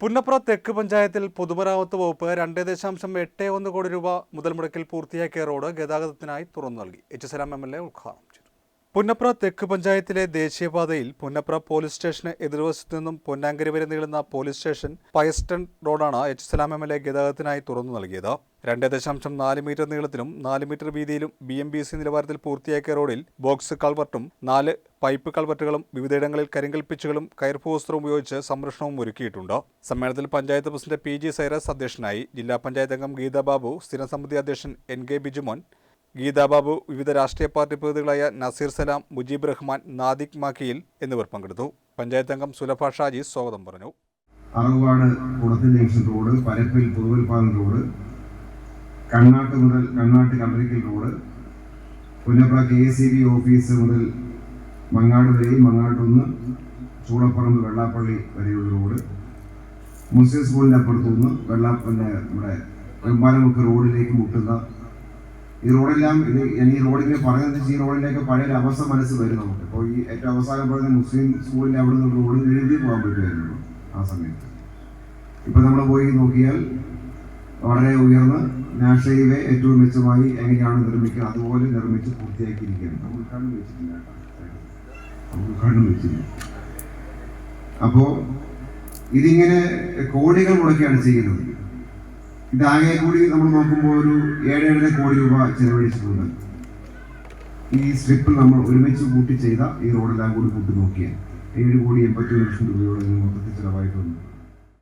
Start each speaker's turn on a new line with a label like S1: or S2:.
S1: പുന്നപ്ര തെക്ക് പഞ്ചായത്തിൽ പൊതുമരാമത്ത് വകുപ്പ് രണ്ട് ദശാംശം എട്ട് ഒന്ന് കോടി രൂപ മുതൽ മുടക്കിൽ പൂർത്തിയാക്കിയ റോഡ് ഗതാഗതത്തിനായി തുറന്നു നൽകി. H Salam M L A ഉദ്ഘാടനം പുന്നപ്ര തെക്ക് പഞ്ചായത്തിലെ ദേശീയപാതയിൽ പുന്നപ്ര പോലീസ് സ്റ്റേഷന് എതിർവശത്തു നിന്നും പൊന്നാങ്കരി വരെ നീളുന്ന പോലീസ് സ്റ്റേഷൻ പയസ്റ്റൺ റോഡാണ് H Salam M L A ഗതാഗതത്തിനായി തുറന്നു നൽകിയത്. രണ്ട് ദശാംശം നാല് മീറ്റർ നീളത്തിലും നാല് മീറ്റർ വീതിയിലും ബി എം ബി സി നിലവാരത്തിൽ പൂർത്തിയാക്കിയ റോഡിൽ ബോക്സ് കൾവർട്ടും നാല് പൈപ്പ് കൾവർട്ടുകളും വിവിധയിടങ്ങളിൽ കരിങ്കൽ പിച്ചുകളും കയർപോസ്റ്ററും ഉപയോഗിച്ച് സംരക്ഷണവും ഒരുക്കിയിട്ടുണ്ട്. സമ്മേളനത്തിൽ panchayat president P G Cyrus അധ്യക്ഷനായി ജില്ലാ പഞ്ചായത്ത് അംഗം ഗീതാബാബു സ്ഥിരസമിതി സ്ഥിരം സമിതി അധ്യക്ഷൻ എൻ കെ ബിജുമോൻ ഗീതാ ബാബു വിവിധ രാഷ്ട്രീയ പാർട്ടി പ്രതിനിധികളായ നസീർ സലാം മുജീബ് റഹ്മാൻ നാദിക് മാക്കിയിൽ എന്നിവർ പങ്കെടുത്തു. പഞ്ചായത്ത് അംഗം സുലഭ ഷാജി സ്വാഗതം പറഞ്ഞു.
S2: അറവാട് കുളത്തിൽ ജംഗ്ഷൻ റോഡ് പരപ്പിൽ പുതുവൽപാലം റോഡ് കണ്ണാട്ട് മുതൽ Kannatt കമ്പനിക്കൽ road Punnapra K C B office മുതൽ മങ്ങാട് വരെ മങ്ങാട്ടൊന്ന് ചൂളപ്പറമ്പ് വെള്ളാപ്പള്ളി വരെയുള്ള റോഡ് മുസ്ലിം സ്കൂളിന്റെ അപ്പുറത്തുനിന്ന് വെള്ളാ പിന്നെ നമ്മുടെ വെമ്പാലമുക്ക് റോഡിലേക്ക് മുട്ടുന്ന ഈ റോഡെല്ലാം ഇത് ഞാൻ ഈ റോഡിനെ പറയുന്നത് ഈ റോഡിലേക്ക് പഴയ ഒരു അവസ്ഥ മനസ്സ് വരും നമുക്ക് ഇപ്പോൾ ഈ ഏറ്റവും അവസാനം പറയുന്ന മുസ്ലിം സ്കൂളിന്റെ അവിടെ നിന്ന് റോഡ് എഴുതി പോകാൻ പറ്റുമായിരുന്നു ആ സമയത്ത്. ഇപ്പം നമ്മൾ പോയി നോക്കിയാൽ വളരെ ഉയർന്ന് നാഷണൽ ഹൈവേ ഏറ്റവും മെച്ചമായി എങ്ങനെയാണ് നിർമ്മിക്കുന്നത് അതുപോലെ നിർമ്മിച്ച് പൂർത്തിയാക്കിയിരിക്കുകയാണ്. നമ്മൾ ഉദ്ഘാടനം വെച്ചിട്ടില്ല. നമ്മൾ ഉദ്ഘാടനം വെച്ചില്ല. അപ്പോൾ ഇതിങ്ങനെ കോടികൾ മുടക്കിയാണ് ചെയ്യുന്നത്. ഇതാകെ കൂടി നമ്മൾ നോക്കുമ്പോൾ ഒരു ഏഴ് ഏഴര കോടി രൂപ ചെലവഴിച്ചിട്ടുണ്ട്. ഈ സ്ട്രിപ്പിൽ നമ്മൾ ഒരുമിച്ച് കൂട്ടി ചെയ്ത ഈ റോഡെല്ലാം കൂടി കൂട്ടി നോക്കിയാൽ ഏഴ് കോടി എൺപത്തി ലക്ഷം രൂപയോളം മൊത്തത്തിൽ ചിലവായിട്ടുണ്ട്.